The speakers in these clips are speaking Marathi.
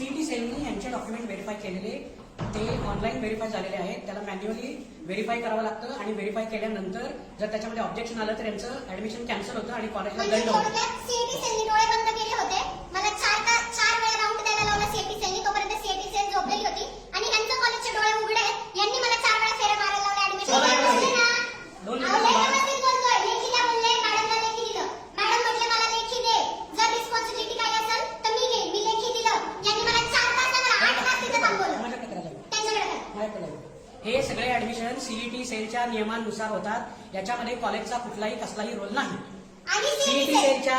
सी टी सेलनी यांचे डॉक्युमेंट व्हेरीफाय केलेले ते ऑनलाईन व्हेरीफाय झालेले आहेत. त्याला मॅन्युअली व्हेरीफाय करावं लागतं आणि व्हेरीफाय केल्यानंतर जर त्याच्यामध्ये ऑब्जेक्शन आलं तर यांचं ऍडमिशन कॅन्सल होतं आणि कॉलेजला दंड होतो. सगळे ऍडमिशन सीईटी सेलच्या नियमानुसार होतात. याच्यामध्ये कॉलेजचा कुठलाही कसलाही रोल नाही. सीईटी सेलच्या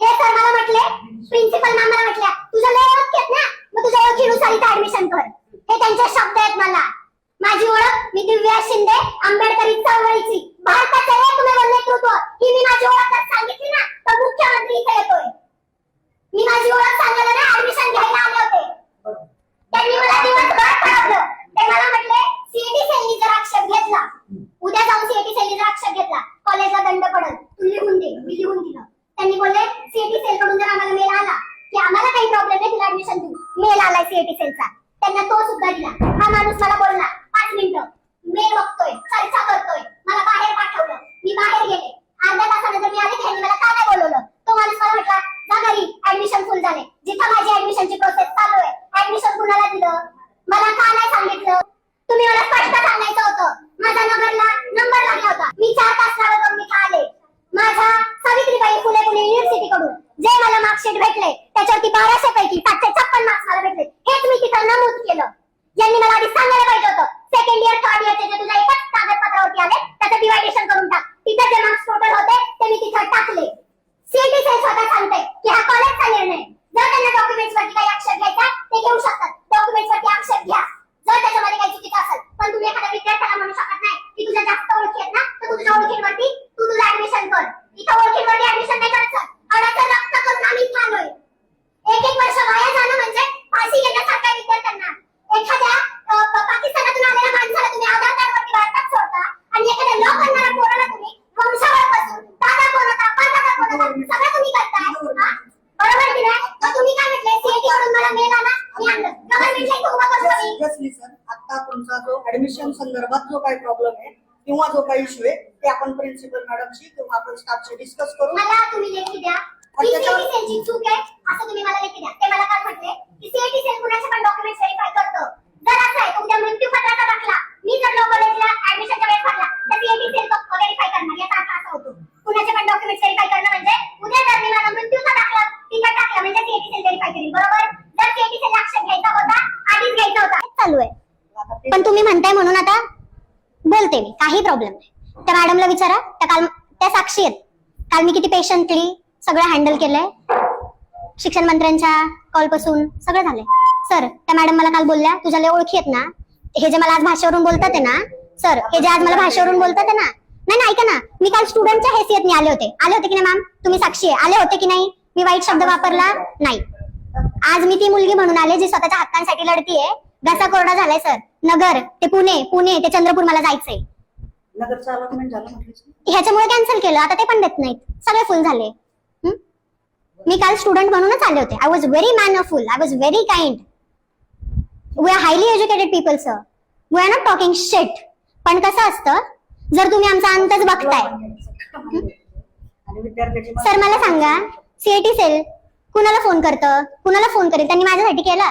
हे सर मला म्हटले प्रिन्सिपल मॅम मला म्हटल्या तुझं लय ओळख ना? मग तुझ्या ओळखीनुसार इथे ऍडमिशन कर. हे त्यांचे शब्द आहेत मला. माझी ओळख मी दिव्या शिंदे आंबेडकरी चळवळीची. भारताचे एकमेव नेतृत्व ही मी माझी ओळख सांगितली ना तर मुख्यमंत्री इथे येतोय. मेल आलाय सीएटी सेलचा त्यांना तो सुद्धा दिला. हा माणूस मला बोलला पाच मिनिटं. मेल बघतोय चर्चा करतोय. मला बाहेर पाठवलं. मी बाहेर गेले. अर्ध्या तासानंतर मी आले त्यांनी मला का नाही बोलवलं. तो माणूस मला म्हटला जा घरी. ऍडमिशन फुल झाले जिथं माझी ऍडमिशनची प्रोसेस चालू आहे ऍडमिशन कुणाला दिलं? मला का नाही सांगितलं? तुम्ही मला स्पष्ट सांगायचं होतं. माझा नगरला नंबर लागला होता. मी चार तास लागत मी इथं आले? माझा सावित्रीबाई फुले पुणे युनिव्हर्सिटी कडून जे मला मार्कशीट भेटले त्याच्यावरती बाराशे पैकी सातशे छप्पन मार्क्स मला भेटले. हेच मी तिथं नमूद केलं. यांनी मला आधी सांगायला पाहिजे होतं सेकंड इयर थर्ड इयरचे जे तुझ्या एकाच कागदपत्रावरती आले त्याचं डिवायडेशन करून टाक तिथे जे मार्क्स टोटल होते ते मी तिथं टाकले सीईटी सेल स्वतः सांगते की हा कॉलेजचा निर्णय जर त्यांना डॉक्युमेंट्स वरती काही आक्षेप घ्यायचा ते घेऊ शकतात डॉक्युमेंट्स वरती आक्षेप घ्या जर त्याच्यामध्ये काही चुकीचं असेल पण तुम्ही एखाद्या विद्यार्थ्याला म्हणू शकत नाही की तुझ्या जास्त ओळखी आहेत ना तर तू तुझ्या ओळखींवरती तू तुझं ऍडमिशन कर इथं ओळखींवरती ऍडमिशन नाही करायचं अडाचं रक्त करून आम्ही इथं आलोय एक एक वर्ष वाया जाणं म्हणजे फाशी घेण्यासारखं आहे विद्यार्थ्यांना एखाद्या अ, प- पाकिस्तानातून आलेल्या माणसाला तुम्ही आधार कार्डवरती भारतात सोडता आणि एखाद्या न करणाऱ्या पोराला तुम्ही वंशावळपासून दादा कोण होता परदादा कोण होता सगळं तुम्ही करताय हा? बरोबर की नाही मग तुम्ही काय म्हटले सीएटी वरून मला मेल आला मी आणलं गव्हर्नमेंटला इथं उभा करतो मी सिरियसली सर आता तुमचा जो ऍडमिशन संदर्भात जो काही प्रॉब्लेम आहे किंवा जो काही इश्यू आहे ते आपण प्रिन्सिपल मॅडमशी किंवा आपण स्टाफशी डिस्कस करू. मला तुम्ही लेखी द्या. ही सीएटी सेलची चूक आहे असं तुम्ही मला लेखी द्या ते मला काय म्हटले की सीएटी सेल कुणाचे पण डॉक्युमेंट व्हेरीफाय करतो जर असं आहे उद्या मृत्यू पत्राचा दाखला मी जर लो कॉलेजला ऍडमिशनच्या वेळेस भरला तर सीएटी सेल व्हेरीफाय करणार याचा अर्थ असा होतो कुणाचे पण डॉक्युमेंट व्हेरीफाय करणं म्हणजे उद्या जर मी माझा मृत्यूचा दाखला तिथे टाकला म्हणजे सीएटी सेल व्हेरीफाय करेल बरोबर जर सीएटी सेल आक्षेप घ्यायचा होता आधीच घ्यायचा होता हेच चालू आहे आता ते पण तुम्ही म्हणताय म्हणून आता बोलते मी. काही प्रॉब्लेम नाही. त्या मॅडमला विचारा. त्या काल त्या साक्षी आहेत. काल मी किती पेशंटली सगळं हँडल केलंय. शिक्षण मंत्र्यांच्या कॉलपासून सगळं झालंय. सर त्या मॅडम मला काल बोलल्या तुझ्या लय ओळखी आहेत ना. हे जे मला आज भाषेवरून बोलतात आहे ना सर हे जे आज मला भाषेवरून बोलतात आहे ना. नाही नाही ऐका ना. मी काल स्टुडंटच्या हैसियतने आले होते. आले होते की नाही मॅम तुम्ही साक्षी आहे. आले होते की नाही? मी वाईट शब्द वापरला नाही. आज मी ती मुलगी म्हणून आले जी स्वतःच्या हक्कांसाठी लढतीये. घसा कोरडा झालाय सर. नगर ते पुणे पुणे ते चंद्रपूर मला जायचंय. नगरचं अलॉटमेंट झालं म्हटलं ह्याच्यामुळे कॅन्सल केलं. आता ते पण देत नाहीत. सगळे फुल झाले. हं? मी काल स्टुडंट म्हणूनच आले होते. I was very mannerful I was very kind we are highly educated people sir we are not talking shit पण कसं असतं जर तुम्ही आमचा अंतच बघताय. आणि विद्यार्थ्याची सर मला सांगा सीएटी सेल कुणाला फोन करतं? कुणाला फोन करेल? त्यांनी माझ्यासाठी केला?